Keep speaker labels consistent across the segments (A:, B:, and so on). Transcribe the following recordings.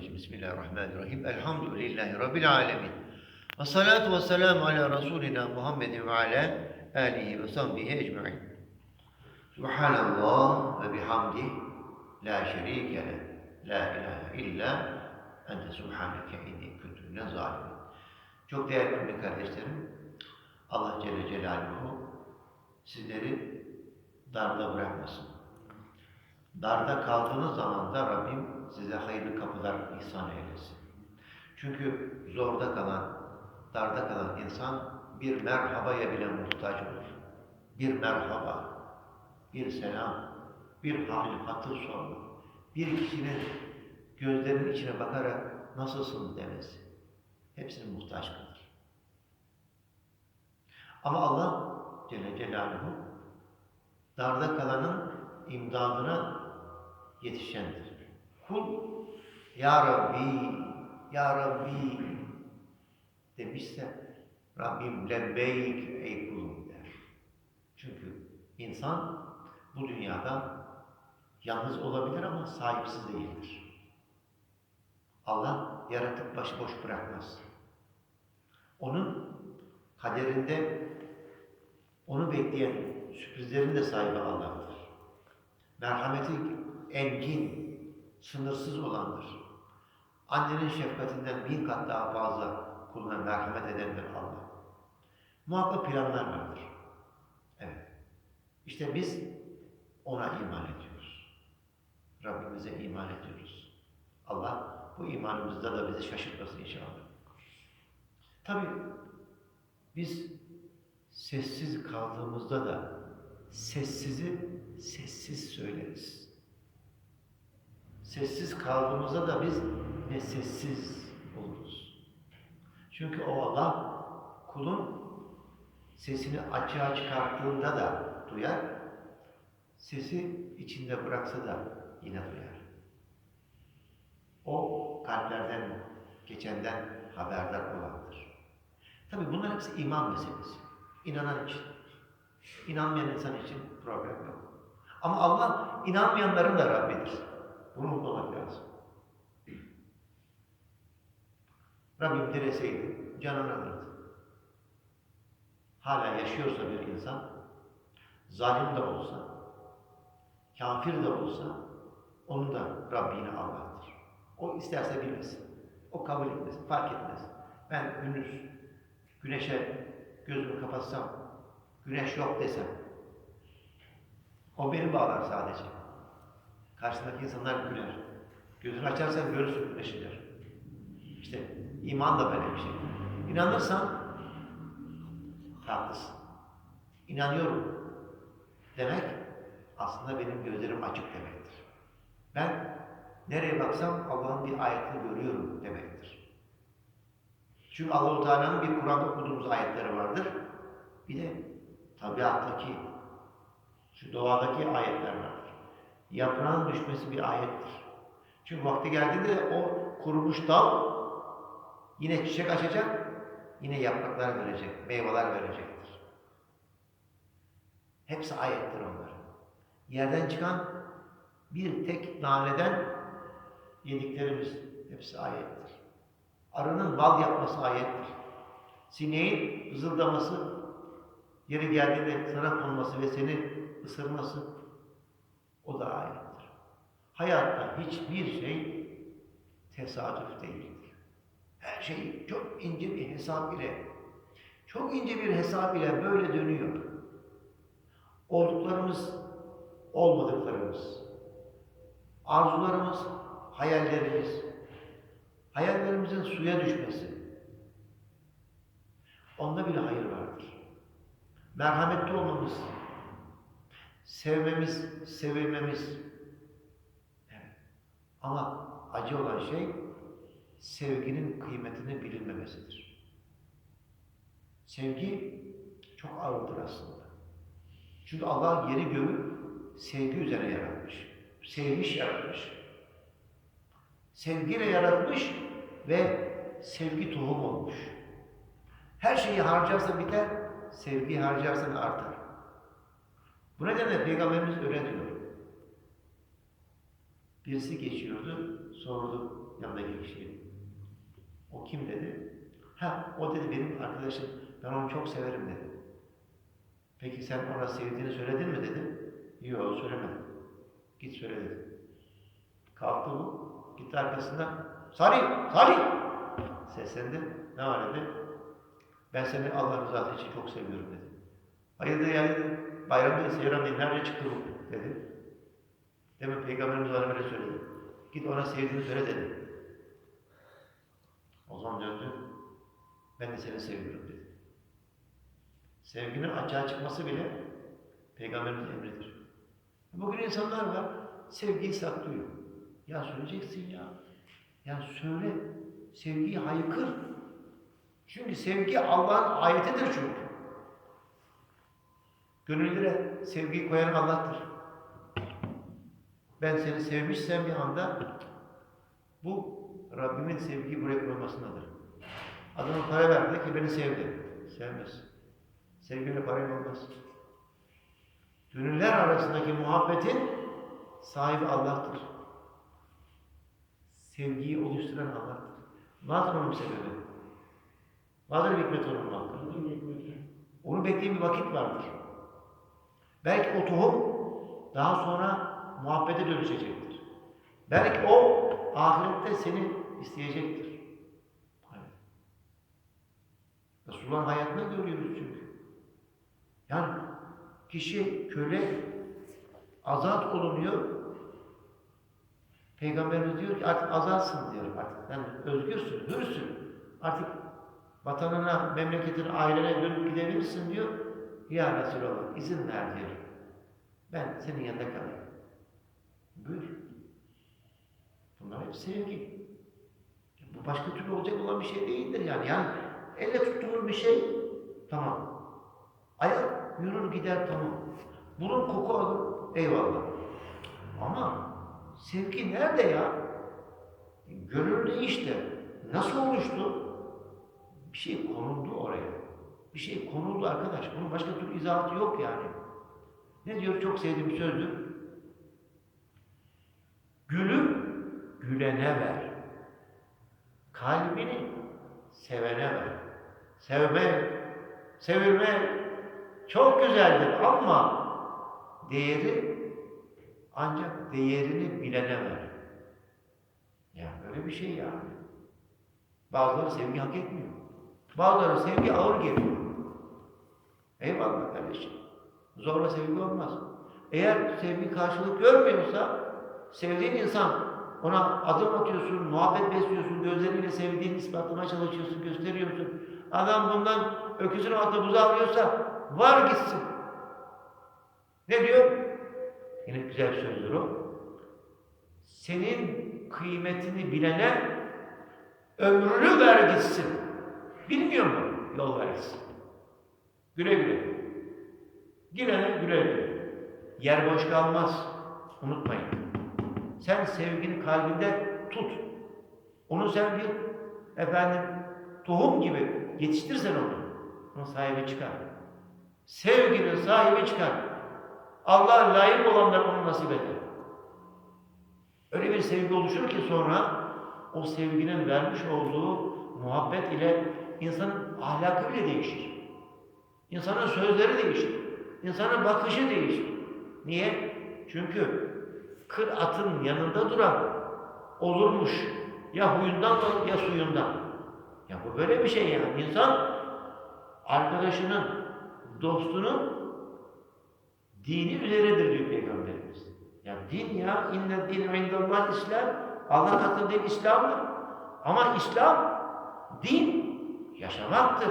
A: Euzubillahimineşşeytanirracim. Bismillahirrahmanirrahim. Elhamdülillahi Rabbil alemin. Ve salatu ve selamu ala Resulina Muhammedin ve ala alihi ve sahbihi ecma'in. Subhanallah ve bihamdi la şerike le. La ilahe illa ente subhaneke inni mine zalimin. Çok değerli kardeşlerim, Allah Celle Celaluhu sizleri darda bırakmasın. Darda kaldığınız zaman da Rabbim size hayırlı kapılar ihsan eylesin. Çünkü zorda kalan, darda kalan insan bir merhabaya bile muhtaç olur. Bir merhaba, bir selam, bir hal hatır sorma, bir kişinin gözlerinin içine bakarak nasılsın demesi. Hepsine muhtaç kalır. Ama Allah Celle Celaluhu darda kalanın imdadına yetişendir. Kul Ya Rabbi, Ya Rabbi demişse Rabbim lebbeyk ey kulum der. Çünkü insan bu dünyada yalnız olabilir ama sahipsiz değildir. Allah yaratıp başıboş bırakmaz. Onun kaderinde onu bekleyen sürprizlerin de sahibi Allah'tır. Merhameti engin, sınırsız olandır. Annenin şefkatinden bin kat daha fazla kuluna merhamet edendir Allah. Muhakkak planlar vardır. Evet. İşte biz ona iman ediyoruz. Rabbimize iman ediyoruz. Allah bu imanımızda da bizi şaşırtmasın inşallah. Tabii biz sessiz kaldığımızda da sessizi sessiz söyleriz. Sessiz kaldığımızda da biz ne sessiz oluruz. Çünkü o Allah kulun sesini açığa çıkarttığında da duyar, sesi içinde bıraksa da yine duyar. O kalplerden geçenden haberdar olandır. Tabi bunlar hepsi iman meselesi. İnanan için. İnanmayan insan için problem yok. Ama Allah inanmayanların da Rabbidir. Bunu unutmamak lazım. Rabbim dileseydi canını alırdı. Hala yaşıyorsa bir insan, zalim de olsa, kafir de olsa, onun da Rabbini Allah'tır. O isterse bilmesin. O kabul etmesin, fark etmez. Ben gündüz güneşe gözümü kapatsam, güneş yok desem, o beni bağlar sadece. Karşısındaki insanlar güler. Gözünü açarsan görürsün güneşi der. İşte iman da böyle bir şey. İnanırsan haklısın. İnanıyorum demek aslında benim gözlerim açık demektir. Ben nereye baksam Allah'ın bir ayetini görüyorum demektir. Çünkü Allah-u Teala'nın bir Kur'an'da okuduğumuz ayetleri vardır. Bir de tabiattaki, şu doğadaki ayetler vardır. Yaprağın düşmesi bir ayettir. Çünkü vakti geldiğinde o kurumuş dal yine çiçek açacak, yine yapraklar verecek, meyveler verecektir. Hepsi ayettir onlar. Yerden çıkan bir tek naneden yediklerimiz hepsi ayettir. Arının bal yapması ayettir. Sineğin ızıldaması, yeri geldiğinde sana konması ve seni ısırması o da ayettir. Hayatta hiçbir şey tesadüf değildir. Her şey çok ince bir hesap ile, çok ince bir hesap ile böyle dönüyor. Olduklarımız, olmadıklarımız, arzularımız, hayallerimiz, hayallerimizin suya düşmesi, onda bile hayır vardır. Merhametli olmamız, sevmemiz, sevilmemiz. Ama acı olan şey sevginin kıymetini bilinmemesidir. Sevgi çok ağırdır aslında. Çünkü Allah yeri göğü sevgi üzerine yaratmış. Sevmiş yaratmış. Sevgiyle yaratmış ve sevgi tohum olmuş. Her şeyi harcarsa biter, sevgiyi harcarsan artar. Bu nedenle Peygamberimiz öyle diyor. Birisi geçiyordu, sordu yanındaki kim dedi? Ha o dedi benim arkadaşım. Ben onu çok severim dedi. Peki sen ona sevdiğini söyledin mi dedi. Yok söylemedim. Git söyle dedi. Kalktı bu. Gitti arkasından. Salih! Salih! Seslendi. Ne var dedi. Ben seni Allah rızası için çok seviyorum dedi. Hayırdır ya dedi. Bayramda seyran değil. Nerede çıktı bu? dedi. Demek Peygamberimiz bana öyle söyledi. Git ona sevdiğini söyle dedi. O zaman döndü. Ben de seni seviyorum dedi. Sevginin açığa çıkması bile Peygamberimiz emridir. Bugün insanlar var, sevgiyi saklıyor. Ya söyleyeceksin ya. Ya söyle, sevgiyi haykır. Çünkü sevgi Allah'ın ayetidir çünkü. Gönüllere sevgiyi koyan Allah'tır. Ben seni sevmişsem bir anda bu Rabbimin sevgiyi buraya koymasındadır. Adama para verdi ki beni sevdi. Sevmez. Sevgiyle parayla olmaz. Gönüller arasındaki muhabbetin sahibi Allah'tır. Sevgiyi oluşturan Allah'tır. Vardır onun sebebi. Vardır hikmet onun vardır. Onu bekleyen bir vakit vardır. Belki o tohum daha sonra muhabbete dönüşecektir. Belki o ahirette seni isteyecektir. Evet. Resulullah'ın hayatını görüyoruz çünkü. Yani kişi köle azat olunuyor. Peygamberimiz diyor ki artık azatsın diyor artık. Sen özgürsün, hürsün. Artık vatanına, memleketine, ailene dönüp gidebilirsin diyor. Ya Resulallah izin ver diyor. Ben senin yanında kalayım. Buyur. Bunlar hep sevgi. Bu başka türlü olacak olan bir şey değildir yani. Yani elle tuttuğun bir şey tamam. Ayak yürür gider tamam. Bunun koku alır eyvallah. Ama sevgi nerede ya? Gönüllü işte. Nasıl oluştu? Bir şey konuldu oraya. Bir şey konuldu arkadaş. Bunun başka türlü izahatı yok yani. Ne diyor? Çok sevdiğim sözdür. Gülü gülene ver. Kalbini sevene ver. Sevme, sevilme çok güzeldir ama değeri ancak değerini bilene ver. Ya böyle bir şey yani. Bazıları sevgi hak etmiyor. Bazıları sevgi ağır geliyor. Eyvallah kardeşim. Zorla sevgi olmaz. Eğer sevgi karşılık görmüyorsa sevdiğin insan ona adım atıyorsun, muhabbet besliyorsun, gözleriyle sevdiğini ispatlamaya çalışıyorsun, gösteriyorsun. Adam bundan öküzün altında buzu alıyorsa var gitsin. Ne diyor? Yine güzel sözdür o. Senin kıymetini bilene ömrünü ver gitsin. Bilmiyor mu? Yol ver gitsin. Güle güle. Güle güle. Yer boş kalmaz. Unutmayın. Sen sevgini kalbinde tut. Onu sen bir efendim tohum gibi yetiştirsen onu. Onun sahibi çıkar. Sevginin sahibi çıkar. Allah layık olanlar onu nasip eder. Öyle bir sevgi oluşur ki sonra o sevginin vermiş olduğu muhabbet ile insanın ahlakı bile değişir. İnsanın sözleri değişir. İnsanın bakışı değişir. Niye? Çünkü kır atın yanında duran olurmuş. Ya huyundan ya suyundan. Ya bu böyle bir şey yani. İnsan arkadaşının, dostunun dini üzeridir diyor Peygamberimiz. Ya din ya inne din indallah İslam. Allah katında İslam'dır. Ama İslam din yaşamaktır.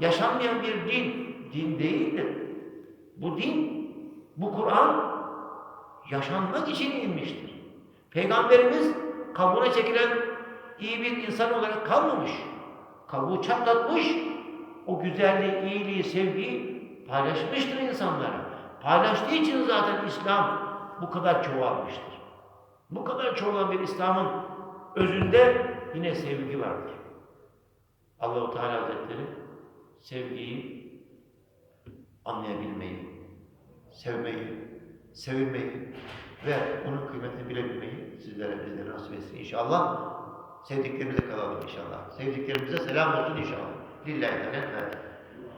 A: Yaşanmayan bir din din değildir. Bu din, bu Kur'an yaşanmak için inmiştir. Peygamberimiz kabuğuna çekilen iyi bir insan olarak kalmamış. Kabuğu çatlatmış, o güzelliği, iyiliği, sevgiyi paylaşmıştır insanlara. Paylaştığı için zaten İslam bu kadar çoğalmıştır. Bu kadar çoğalan bir İslam'ın özünde yine sevgi vardır. Allahu Teala Hazretleri sevgiyi anlayabilmeyi, sevmeyi, sevilmeyi ve onun kıymetini bilebilmeyi sizlere bizlere nasip etsin inşallah. Sevdiklerimize kalalım inşallah. Sevdiklerimize selam olsun inşallah. Lillahi teala.